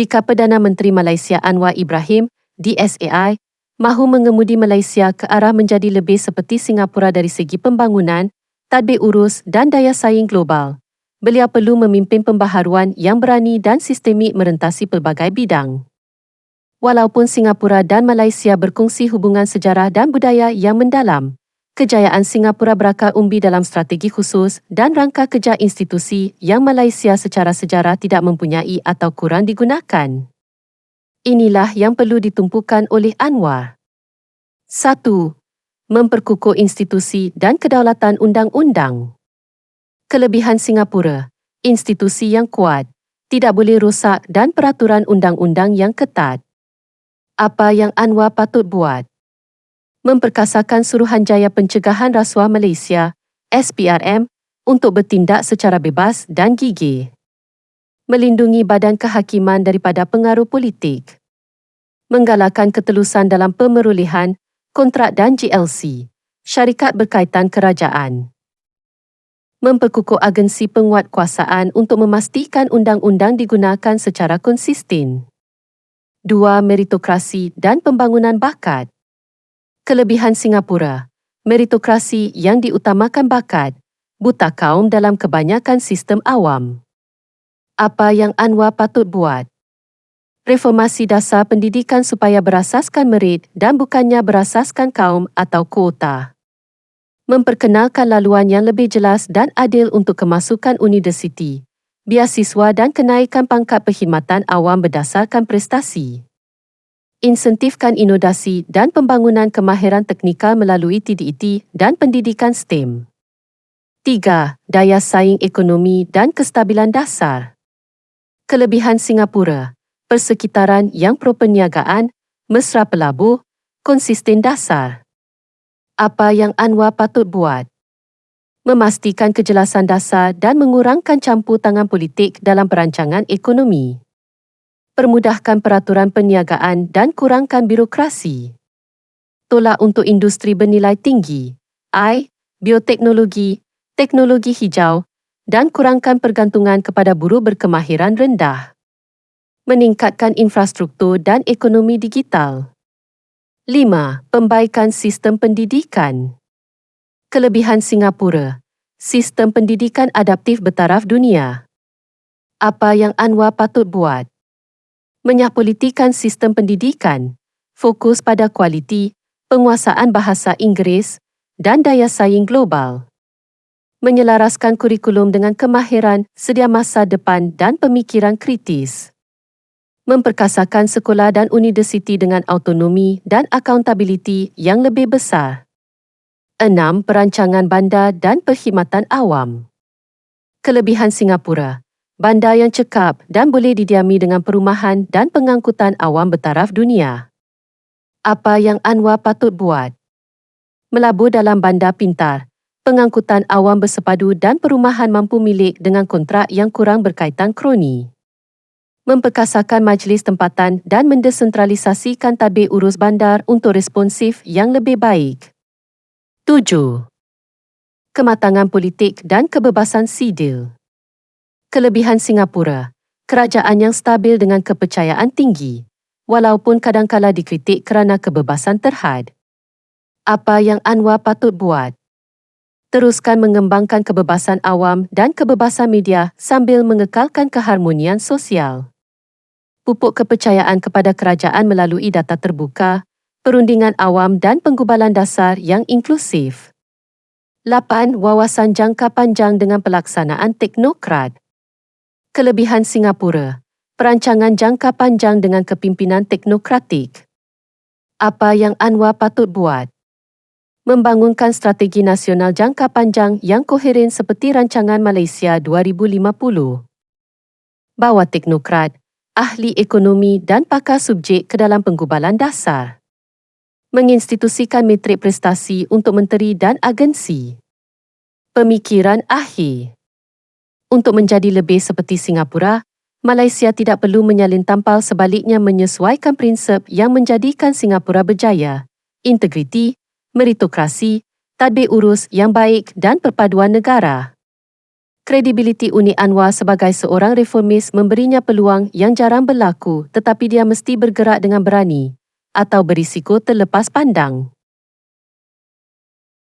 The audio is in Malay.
jika Perdana Menteri Malaysia Anwar Ibrahim, DSAI, mahu mengemudi Malaysia ke arah menjadi lebih seperti Singapura dari segi pembangunan, tadbir urus dan daya saing global. Beliau perlu memimpin pembaharuan yang berani dan sistemik merentasi pelbagai bidang. Walaupun Singapura dan Malaysia berkongsi hubungan sejarah dan budaya yang mendalam, kejayaan Singapura berakar umbi dalam strategi khusus dan rangka kerja institusi yang Malaysia secara sejarah tidak mempunyai atau kurang digunakan. Inilah yang perlu ditumpukan oleh Anwar. 1. Memperkukuh institusi dan kedaulatan undang-undang. Kelebihan Singapura, institusi yang kuat, tidak boleh rosak dan peraturan undang-undang yang ketat. Apa yang Anwar patut buat? Memperkasakan Suruhanjaya Pencegahan Rasuah Malaysia, SPRM, untuk bertindak secara bebas dan gigih. Melindungi badan kehakiman daripada pengaruh politik. Menggalakkan ketelusan dalam pemerolehan, kontrak dan GLC, syarikat berkaitan kerajaan. Memperkukuh agensi penguatkuasaan untuk memastikan undang-undang digunakan secara konsisten. Dua, meritokrasi dan pembangunan bakat kelebihan Singapura, meritokrasi yang diutamakan bakat, buta kaum dalam kebanyakan sistem awam. Apa yang Anwar patut buat? Reformasi dasar pendidikan supaya berasaskan merit dan bukannya berasaskan kaum atau kuota. Memperkenalkan laluan yang lebih jelas dan adil untuk kemasukan universiti, biasiswa dan kenaikan pangkat perkhidmatan awam berdasarkan prestasi insentifkan inovasi dan pembangunan kemahiran teknikal melalui TDET dan pendidikan STEM. 3. Daya saing ekonomi dan kestabilan dasar. Kelebihan Singapura, persekitaran yang pro-perniagaan, mesra pelabuh, konsisten dasar. Apa yang Anwar patut buat? Memastikan kejelasan dasar dan mengurangkan campur tangan politik dalam perancangan ekonomi permudahkan peraturan perniagaan dan kurangkan birokrasi. Tolak untuk industri bernilai tinggi, I, bioteknologi, teknologi hijau dan kurangkan pergantungan kepada buruh berkemahiran rendah. Meningkatkan infrastruktur dan ekonomi digital. 5. Pembaikan sistem pendidikan. Kelebihan Singapura. Sistem pendidikan adaptif bertaraf dunia. Apa yang Anwar patut buat? Menyahpolitikan sistem pendidikan, fokus pada kualiti, penguasaan bahasa Inggeris dan daya saing global. Menyelaraskan kurikulum dengan kemahiran sedia masa depan dan pemikiran kritis. Memperkasakan sekolah dan universiti dengan autonomi dan accountability yang lebih besar. 6. Perancangan bandar dan perkhidmatan awam. Kelebihan Singapura bandar yang cekap dan boleh didiami dengan perumahan dan pengangkutan awam bertaraf dunia. Apa yang Anwar patut buat? Melabur dalam bandar pintar, pengangkutan awam bersepadu dan perumahan mampu milik dengan kontrak yang kurang berkaitan kroni. Memperkasakan majlis tempatan dan mendesentralisasikan tabir urus bandar untuk responsif yang lebih baik. 7. Kematangan politik dan kebebasan sidil kelebihan Singapura, kerajaan yang stabil dengan kepercayaan tinggi, walaupun kadangkala dikritik kerana kebebasan terhad. Apa yang Anwar patut buat? Teruskan mengembangkan kebebasan awam dan kebebasan media sambil mengekalkan keharmonian sosial. Pupuk kepercayaan kepada kerajaan melalui data terbuka, perundingan awam dan penggubalan dasar yang inklusif. 8. Wawasan jangka panjang dengan pelaksanaan teknokrat kelebihan Singapura, perancangan jangka panjang dengan kepimpinan teknokratik. Apa yang Anwar patut buat? Membangunkan strategi nasional jangka panjang yang koheren seperti rancangan Malaysia 2050. Bawa teknokrat, ahli ekonomi dan pakar subjek ke dalam penggubalan dasar. Menginstitusikan metrik prestasi untuk menteri dan agensi. Pemikiran akhir. Untuk menjadi lebih seperti Singapura, Malaysia tidak perlu menyalin tampal sebaliknya menyesuaikan prinsip yang menjadikan Singapura berjaya. Integriti, meritokrasi, tadbir urus yang baik dan perpaduan negara. Kredibiliti Uni Anwar sebagai seorang reformis memberinya peluang yang jarang berlaku tetapi dia mesti bergerak dengan berani atau berisiko terlepas pandang.